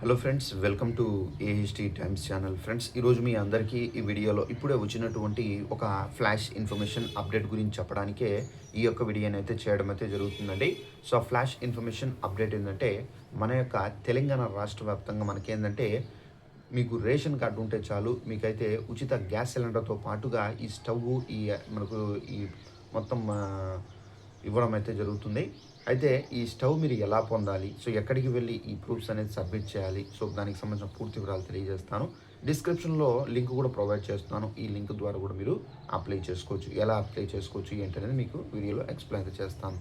Hello friends welcome to AHT times channel friends ఈరోజు మీ అందరికీ ఈ వీడియోలో ఇప్పుడే వచ్చినటువంటి ఒక ఫ్లాష్ ఇన్ఫర్మేషన్ అప్డేట్ గురించి చెప్పడానికే ఈ యొక్క వీడియోని అయితే చేయడం అయితే జరుగుతుందండి. సో ఆ ఫ్లాష్ ఇన్ఫర్మేషన్ అప్డేట్ ఏంటంటే మన యొక్క తెలంగాణ రాష్ట్ర వ్యాప్తంగా మనకేంటంటే మీకు రేషన్ కార్డు ఉంటే చాలు మీకైతే ఉచిత గ్యాస్ సిలిండర్తో పాటుగా ఈ స్టవ్ ఈ మనకు ఈ మొత్తం ఇవ్వడం అయితే జరుగుతుంది. అయితే ఈ స్టవ్ మీరు ఎలా పొందాలి? సో ఎక్కడికి వెళ్ళి ఈ ప్రూఫ్స్ అనేది సబ్మిట్ చేయాలి? సో దానికి సంబంధించిన పూర్తి వివరాలు తెలియజేస్తాను. డిస్క్రిప్షన్లో లింక్ కూడా ప్రొవైడ్ చేస్తున్నాను. ఈ లింక్ ద్వారా కూడా మీరు అప్లై చేసుకోవచ్చు. ఎలా అప్లై చేసుకోవచ్చు ఏంటనేది మీకు వీడియోలో ఎక్స్ప్లెయిన్ చేస్తాను.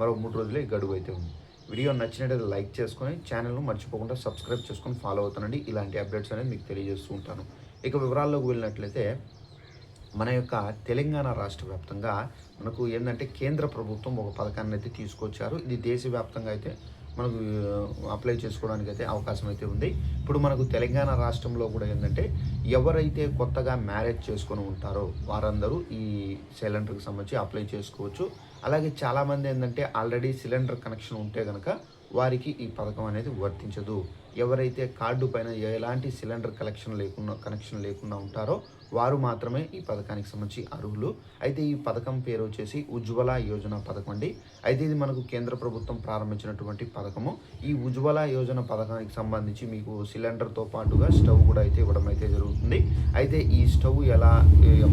మరో మూడు రోజులే గడువు అయితే ఉంది. వీడియో నచ్చినట్టు లైక్ చేసుకొని ఛానల్ను మర్చిపోకుండా సబ్స్క్రైబ్ చేసుకొని ఫాలో అవుతానండి. ఇలాంటి అప్డేట్స్ అనేది మీకు తెలియజేస్తూ ఉంటాను. ఇక వివరాల్లోకి వెళ్ళినట్లయితే మన యొక్క తెలంగాణ రాష్ట్ర వ్యాప్తంగా మనకు ఏంటంటే కేంద్ర ప్రభుత్వం ఒక పథకాన్ని అయితే తీసుకొచ్చారు. ఇది దేశవ్యాప్తంగా అయితే మనకు అప్లై చేసుకోవడానికి అయితే అవకాశం అయితే ఉంది. ఇప్పుడు మనకు తెలంగాణ రాష్ట్రంలో కూడా ఏంటంటే ఎవరైతే కొత్తగా మ్యారేజ్ చేసుకొని ఉంటారో వారందరూ ఈ సిలిండర్కి సంబంధించి అప్లై చేసుకోవచ్చు. అలాగే చాలామంది ఏంటంటే ఆల్రెడీ సిలిండర్ కనెక్షన్ ఉంటే కనుక వారికి ఈ పథకం అనేది వర్తించదు. ఎవరైతే కార్డు పైన ఎలాంటి సిలిండర్ కలెక్షన్ లేకుండా కనెక్షన్ లేకుండా ఉంటారో వారు మాత్రమే ఈ పథకానికి సంబంధించి అర్హులు. అయితే ఈ పథకం పేరు వచ్చేసి ఉజ్వల యోజన పథకం అండి. అయితే ఇది మనకు కేంద్ర ప్రభుత్వం ప్రారంభించినటువంటి పథకము. ఈ ఉజ్వల యోజన పథకానికి సంబంధించి మీకు సిలిండర్తో పాటుగా స్టవ్ కూడా అయితే ఇవ్వడం అయితే జరుగుతుంది. అయితే ఈ స్టవ్ ఎలా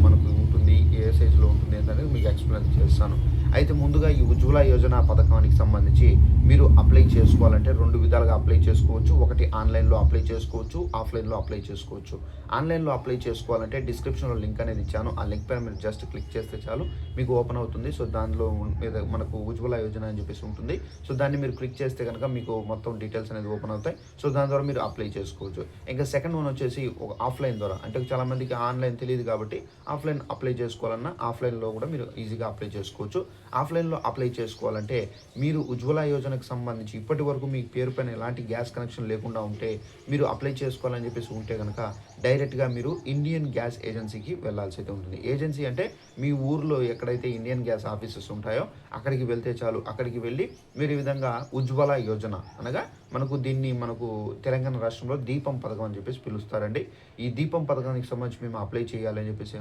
మనకు ఉంటుంది ఏ సైజులో ఉంటుంది అనేది మీకు ఎక్స్ప్లెయిన్ చేస్తాను. అయితే ముందుగా ఈ ఉజ్వల యోజన పథకానికి సంబంధించి మీరు అప్లై చేసుకోవాలంటే రెండు విధాలుగా అప్లై చేసుకోవచ్చు. ఒకటి ఆన్లైన్లో అప్లై చేసుకోవచ్చు ఆఫ్లైన్లో అప్లై చేసుకోవచ్చు. ఆన్లైన్లో అప్లై చేసుకోవాలంటే డిస్క్రిప్షన్లో లింక్ అనేది ఇచ్చాను. ఆ లింక్ పైన మీరు జస్ట్ క్లిక్ చేస్తే చాలు మీకు ఓపెన్ అవుతుంది. సో దానిలో మీద మనకు ఉజ్వల యోజన అని చెప్పేసి ఉంటుంది. సో దాన్ని మీరు క్లిక్ చేస్తే కనుక మీకు మొత్తం డీటెయిల్స్ అనేది ఓపెన్ అవుతాయి. సో దాని ద్వారా మీరు అప్లై చేసుకోవచ్చు. ఇంకా సెకండ్ వన్ వచ్చేసి ఒక ఆఫ్లైన్ ద్వారా. అంటే చాలామందికి ఆన్లైన్ తెలియదు కాబట్టి ఆఫ్లైన్ అప్లై చేసుకోవాలన్నా ఆఫ్లైన్లో కూడా మీరు ఈజీగా అప్లై చేసుకోవచ్చు. ఆఫ్లైన్లో అప్లై చేసుకోవాలంటే మీరు ఉజ్వల యోజనకు సంబంధించి ఇప్పటి వరకు మీ పేరు పైన ఎలాంటి గ్యాస్ కనెక్షన్ లేకుండా ఉంటే మీరు అప్లై చేసుకోవాలని చెప్పేసి ఉంటే కనుక డైరెక్ట్గా మీరు ఇండియన్ గ్యాస్ ఏజెన్సీకి వెళ్ళాల్సి అయితే ఉంటుంది. ఏజెన్సీ అంటే మీ ఊర్లో ఎక్కడైతే ఇండియన్ గ్యాస్ ఆఫీసెస్ ఉంటాయో అక్కడికి వెళ్తే చాలు. అక్కడికి వెళ్ళి మీరు ఈ విధంగా ఉజ్వల యోజన అనగా మనకు దీన్ని మనకు తెలంగాణ రాష్ట్రంలో దీపం పథకం అని చెప్పేసి పిలుస్తారండి. ఈ దీపం పథకానికి సంబంధించి మేము అప్లై చేయాలని చెప్పేసి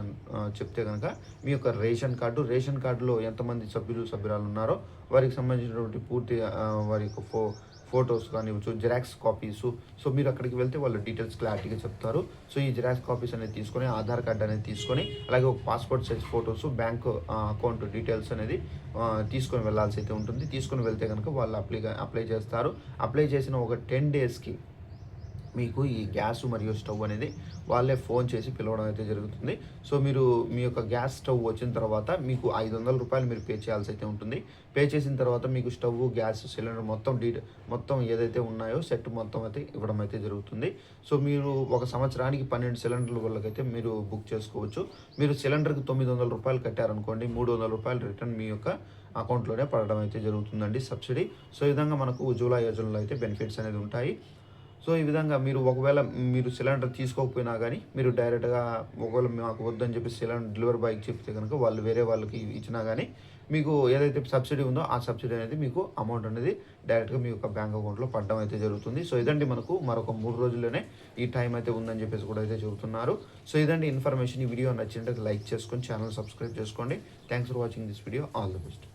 చెప్తే కనుక మీ యొక్క రేషన్ కార్డు రేషన్ కార్డులో ఎంతమంది సభ్యులు సభ్యురాలు ఉన్నారో వారికి సంబంధించినటువంటి పూర్తి వారి యొక్క ఫో ఫొటోస్ కానివ్వచ్చు జిరాక్స్ కాపీస్ సో మీరు అక్కడికి వెళ్తే వాళ్ళు డీటెయిల్స్ క్లారిటీగా చెప్తారు. సో ఈ జిరాక్స్ కాపీస్ అనేది తీసుకొని ఆధార్ కార్డ్ అనేది తీసుకొని అలాగే ఒక passport size photos bank account details అనేది తీసుకొని వెళ్ళాల్సి అయితే ఉంటుంది. తీసుకొని వెళ్తే కనుక వాళ్ళు అప్లై అప్లై చేస్తారు. అప్లై చేసిన ఒక టెన్ డేస్కి మీకు ఈ గ్యాస్ మరియు స్టవ్ అనేది వాళ్ళే ఫోన్ చేసి పిలవడం అయితే జరుగుతుంది. సో మీరు మీ యొక్క గ్యాస్ స్టవ్ వచ్చిన తర్వాత మీకు ఐదు వందల రూపాయలు మీరు పే చేయాల్సి అయితే ఉంటుంది. పే చేసిన తర్వాత మీకు స్టవ్ గ్యాస్ సిలిండర్ మొత్తం డీ మొత్తం ఏదైతే ఉన్నాయో సెట్ మొత్తం అయితే ఇవ్వడం అయితే జరుగుతుంది. సో మీరు ఒక సంవత్సరానికి పన్నెండు సిలిండర్ల వాళ్ళకైతే మీరు బుక్ చేసుకోవచ్చు. మీరు సిలిండర్కి తొమ్మిది వందల రూపాయలు కట్టారనుకోండి మూడు వందల రూపాయలు రిటర్న్ మీ యొక్క అకౌంట్లోనే పడడం అయితే జరుగుతుందండి సబ్సిడీ. సో ఈ విధంగా మనకు ఉజ్వల యోజనలో అయితే బెనిఫిట్స్ అనేది ఉంటాయి. సో ఈ విధంగా మీరు ఒకవేళ మీరు సిలిండర్ తీసుకోకపోయినా కానీ మీరు డైరెక్ట్గా ఒకవేళ మాకు వద్దని చెప్పి సిలిండర్ డెలివరీ బాయ్కి చెప్తే కనుక వాళ్ళు వేరే వాళ్ళకి ఇచ్చినా కానీ మీకు ఏదైతే సబ్సిడీ ఉందో ఆ సబ్సిడీ అనేది మీకు అమౌంట్ అనేది డైరెక్ట్గా మీ యొక్క బ్యాంక్ అకౌంట్లో పడడం అయితే జరుగుతుంది. సో ఇదండి మనకు మరొక మూడు రోజుల్లోనే ఈ టైం అయితే ఉందని చెప్పేసి కూడా అయితే చెబుతున్నారు. సో ఇదండి ఇన్ఫర్మేషన్ ఈ వీడియో నచ్చినట్టు లైక్ చేసుకొని ఛానల్ సబ్స్క్రైబ్ చేసుకోండి. Thanks for watching this video all the best